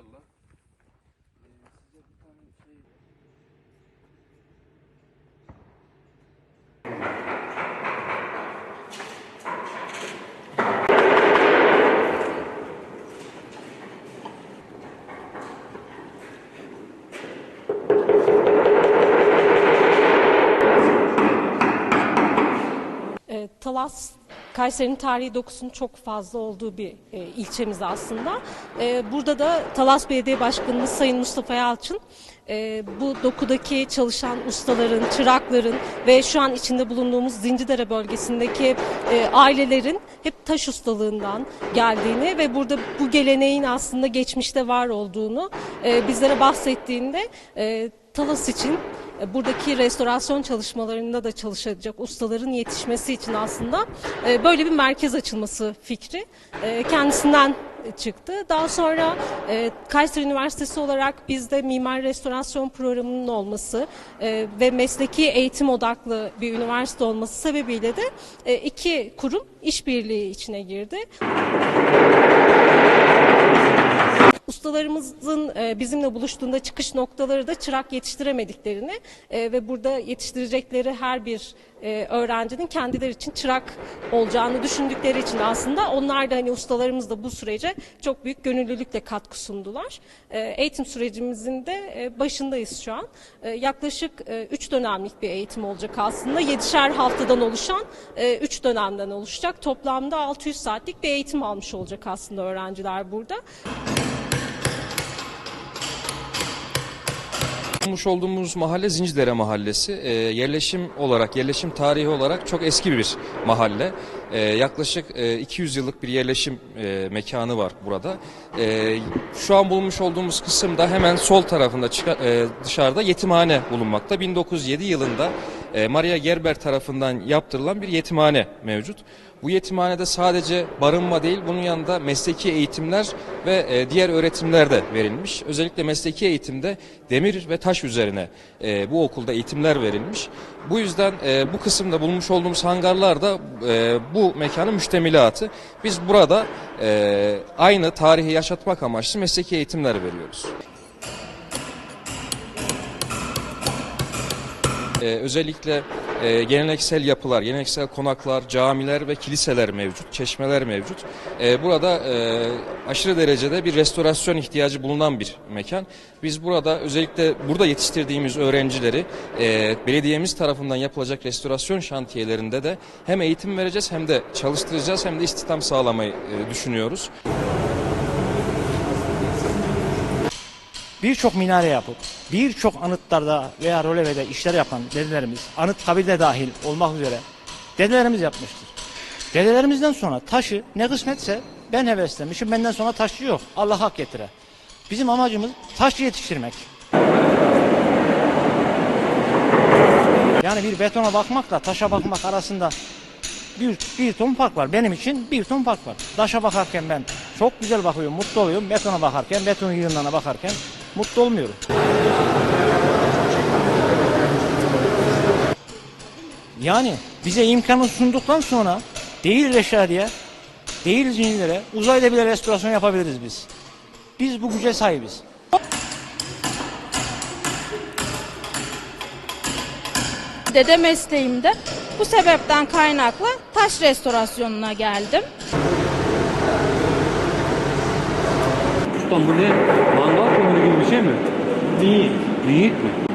ışıklarla. Ee, size bir tane şey Talas Kayseri'nin tarihi dokusunun çok fazla olduğu bir e, ilçemiz aslında. E, burada da Talas Belediye Başkanımız Sayın Mustafa Yalçın e, bu dokudaki çalışan ustaların, çırakların ve şu an içinde bulunduğumuz Zincirlere bölgesindeki e, ailelerin hep taş ustalığından geldiğini ve burada bu geleneğin aslında geçmişte var olduğunu e, bizlere bahsettiğinde e, Talas için e, buradaki restorasyon çalışmalarında da çalışacak ustaların yetişmesi için aslında e, böyle bir merkez açılması fikri e, kendisinden çıktı. Daha sonra e, Kayseri Üniversitesi olarak bizde mimar restorasyon programının olması e, ve mesleki eğitim odaklı bir üniversite olması sebebiyle de e, iki kurum işbirliği içine girdi. Ustalarımızın e, bizimle buluştuğunda çıkış noktaları da çırak yetiştiremediklerini e, ve burada yetiştirecekleri her bir e, öğrencinin kendileri için çırak olacağını düşündükleri için aslında onlar da hani ustalarımız da bu sürece çok büyük gönüllülükle katkı sundular. Eğitim sürecimizin de başındayız şu an. Yaklaşık 3 dönemlik bir eğitim olacak aslında. 7'şer haftadan oluşan 3 dönemden oluşacak. Toplamda 600 saatlik bir eğitim almış olacak aslında öğrenciler burada. Bulmuş olduğumuz mahalle Zincirlere Mahallesi. Ee, yerleşim olarak, yerleşim tarihi olarak çok eski bir mahalle. Ee, yaklaşık e, 200 yıllık bir yerleşim e, mekanı var burada. Ee, şu an bulunmuş olduğumuz kısımda hemen sol tarafında çıka- e, dışarıda yetimhane bulunmakta. 1907 yılında e, Maria Gerber tarafından yaptırılan bir yetimhane mevcut. Bu yetimhanede sadece barınma değil, bunun yanında mesleki eğitimler ve e, diğer öğretimler de verilmiş. Özellikle mesleki eğitimde demir ve taş üzerine e, bu okulda eğitimler verilmiş. Bu yüzden e, bu kısımda bulmuş olduğumuz hangarlar da bu mekanın müştemilatı. Biz burada aynı tarihi yaşatmak amaçlı mesleki eğitimler veriyoruz. Ee, özellikle e, geleneksel yapılar, geleneksel konaklar, camiler ve kiliseler mevcut, çeşmeler mevcut. Ee, burada e, aşırı derecede bir restorasyon ihtiyacı bulunan bir mekan. Biz burada özellikle burada yetiştirdiğimiz öğrencileri e, belediyemiz tarafından yapılacak restorasyon şantiyelerinde de hem eğitim vereceğiz hem de çalıştıracağız hem de istihdam sağlamayı e, düşünüyoruz. Birçok minare yapıp birçok anıtlarda veya rolevede işler yapan dedelerimiz, anıt kabile dahil olmak üzere dedelerimiz yapmıştır. Dedelerimizden sonra taşı ne kısmetse ben heveslemişim. Benden sonra taşçı yok. Allah hak getire. Bizim amacımız taş yetiştirmek. Yani bir betona bakmakla taşa bakmak arasında bir, bir ton fark var. Benim için bir ton fark var. Taşa bakarken ben çok güzel bakıyorum, mutlu oluyorum. Betona bakarken, beton yığınlarına bakarken mutlu olmuyorum. Yani bize imkanı sunduktan sonra değil Reşadiye, değil zincirlere, uzayda bile restorasyon yapabiliriz biz. Biz bu güce sahibiz. Dede mesleğimde bu sebepten kaynaklı taş restorasyonuna geldim. Ustam bu ne? Mangal kömürü gibi bir şey mi? Değil. Değil mi?